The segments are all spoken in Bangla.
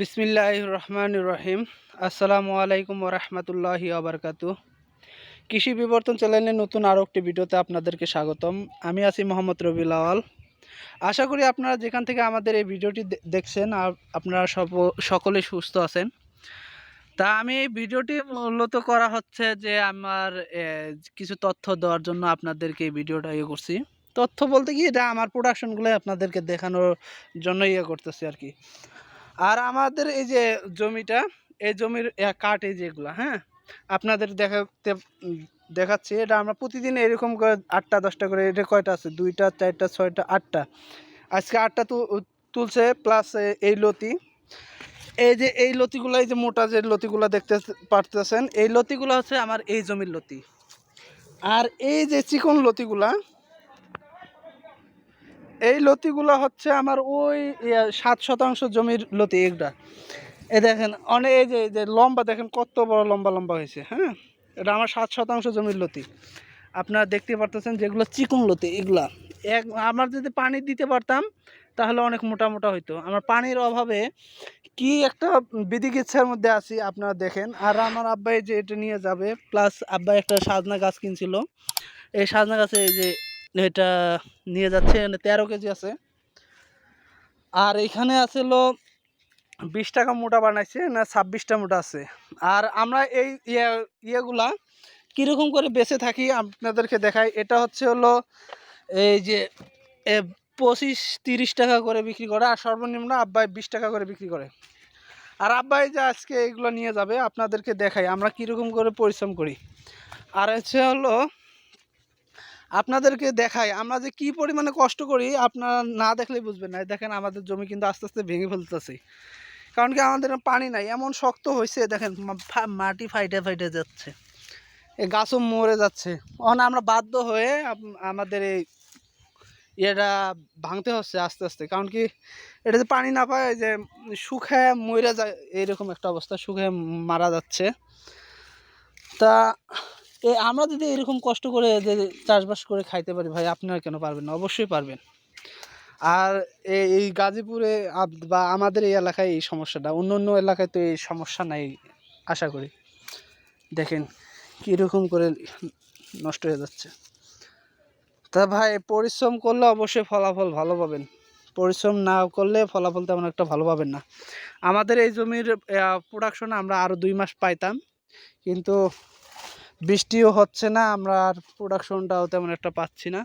বিসমিল্লাহ রহমান রহিম। আসসালামু আলাইকুম রহমতুল্লাহি আবরকাতু কৃষি বিবর্তন চ্যানেলের নতুন আরও একটি ভিডিওতে আপনাদেরকে স্বাগতম। আমি আছি মোহাম্মদ আওয়াল আশা করি আপনারা যেখান থেকে আমাদের এই ভিডিওটি দেখছেন আর আপনারা সব সকলে সুস্থ আছেন। তা আমি এই ভিডিওটি মূলত করা হচ্ছে যে আমার কিছু তথ্য দেওয়ার জন্য আপনাদেরকে এই ভিডিওটা ইয়ে করছি। তথ্য বলতে কি এটা আমার প্রোডাকশনগুলো আপনাদেরকে দেখানোর জন্য ইয়ে করতেছি আর কি। আর আমাদের এই যে জমিটা, এই জমির কাঠ এই যেগুলো হ্যাঁ? আপনাদের দেখাতে, দেখাচ্ছি, এটা আমরা প্রতিদিন এরকম করে আটটা, দশটা করে, এটা কয়টা আছে? দুইটা, চারটা, ছয়টা, আটটা। আজকে আটটা তুলছে প্লাস এই লতি। এই যে, এই লতিগুলো, এই যে মোটা যে লতিগুলো দেখতে পারতেছেন, এই লতিগুলো হচ্ছে আমার এই জমির লতি। আর এই যে চিকন লতিগুলা এই লতিগুলো হচ্ছে আমার ওই সাত শতাংশ জমির লতি এগুলা এই দেখেন অনেক এই যে যে লম্বা দেখেন কত বড় লম্বা লম্বা হয়েছে হ্যাঁ? এটা আমার সাত শতাংশ জমির লতি। আপনারা দেখতে পারতেছেন যেগুলো চিকন লতি, এগুলা। এক, আমার যদি পানি দিতে পারতাম, তাহলে অনেক মোটা মোটা হইতো। আমার পানির অভাবে কি একটা বিধিকিচ্ছার মধ্যে আছি, আপনারা দেখেন। আর আমার আব্বাই যে এটা নিয়ে যাবে, প্লাস আব্বাই একটা সাজনা গাছ কিনছিল। এই সাজনা গাছে এই যে এটা নিয়ে যাচ্ছে তেরো কেজি আছে। আর এখানে আছে হলো বিশ টাকা মোটা বানাইছে, না ছাব্বিশটা মোটা আছে। আর আমরা এই ইয়ে ইয়েগুলা কীরকম করে বেঁচে থাকি আপনাদেরকে দেখাই, এটা হচ্ছে হলো এই যে পঁচিশ তিরিশ টাকা করে বিক্রি করে, আর সর্বনিম্ন আব্বাই বিশ টাকা করে বিক্রি করে। আর আব্বাই যে আজকে এগুলো নিয়ে যাবে, আপনাদেরকে দেখাই, আমরা কীরকম করে পরিশ্রম করি। আর হচ্ছে হলো আপনাদেরকে দেখাই, আমরা যে কি পরিমাণে কষ্ট করি, আপনারা না দেখলে বুঝবেন না। দেখেন, আমাদের জমি কিন্তু আস্তে আস্তে ভেঙে ফেলতেছে। কারণ কি, আমাদের পানি নাই, এমন শক্ত হয়েছে দেখেন মাটি ফাইটে ফাইটে যাচ্ছে। এই গাছও মরে যাচ্ছে। অন, আমরা বাধ্য হয়ে আমাদের এই ইয়েটা ভাঙতে হচ্ছে আস্তে আস্তে। কারণ কি, এটা যে পানি না পায় যে শুকায় মরে যায়, এইরকম একটা অবস্থা শুকায় মারা যাচ্ছে। তা এ, আমরা যদি এরকম কষ্ট করে যে চাষবাস করে খাইতে পারি, ভাই, আপনারা কেন পারবেন না? অবশ্যই পারবেন। আর এই গাজীপুরে বা আমাদের এই এলাকায় এই সমস্যাটা, অন্য অন্য এলাকায় তো এই সমস্যা নাই, আশা করি। দেখেন, কীরকম করে নষ্ট হয়ে যাচ্ছে। তা ভাই, পরিশ্রম করলে অবশ্যই ফলাফল ভালো পাবেন। পরিশ্রম না করলে ফলাফল তেমন একটা ভালো পাবেন না। আমাদের এই জমির প্রোডাকশন আমরা আরও দুই মাস পাইতাম। কিন্তু বৃষ্টিও হচ্ছে না, আমরা আর প্রোডাকশনটাও তেমন একটা পাচ্ছি না।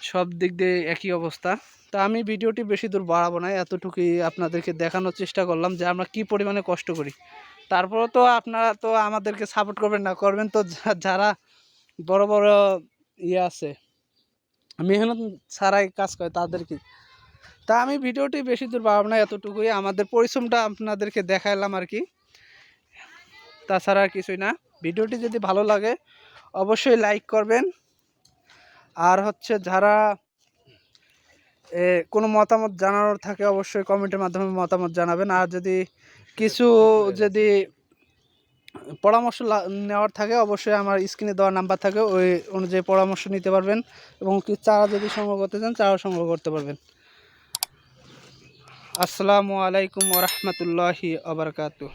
সব দিক দিয়ে একই অবস্থা। তা আমি ভিডিওটি বেশি দূর বাড়াবো না এতটুকুই আপনাদেরকে দেখানোর চেষ্টা করলাম যে আমরা কি পরিমাণে কষ্ট করি। তারপরে তো আপনারা তো আমাদেরকে সাপোর্ট করবেন না, করবেন তো যারা বড় বড় ইয়ে আছে, মেহনত ছাড়াই কাজ করে তাদেরকে। তা আমি ভিডিওটি বেশি দূর বাড়াবো না, এতটুকুই। আমাদের পরিশ্রমটা আপনাদেরকে দেখাইলাম আর কি। তাছাড়া কিছুই না। ভিডিওটি যদি ভালো লাগে, অবশ্যই লাইক করবেন। আর হচ্ছে যারা কোনো মতামত জানানোর থাকে, অবশ্যই কমেন্টের মাধ্যমে মতামত জানাবেন। আর যদি কিছু যদি পরামর্শ নেওয়ার থাকে, অবশ্যই আমার স্ক্রিনে দেওয়া নাম্বার থাকে, ওই অনুযায়ী পরামর্শ নিতে পারবেন। এবং কি চারা যদি সংগ্রহ করতে চান চারা সংগ্রহ করতে পারবেন। আসসালামু আলাইকুম ওরহমতুল্লাহি আবরকাতু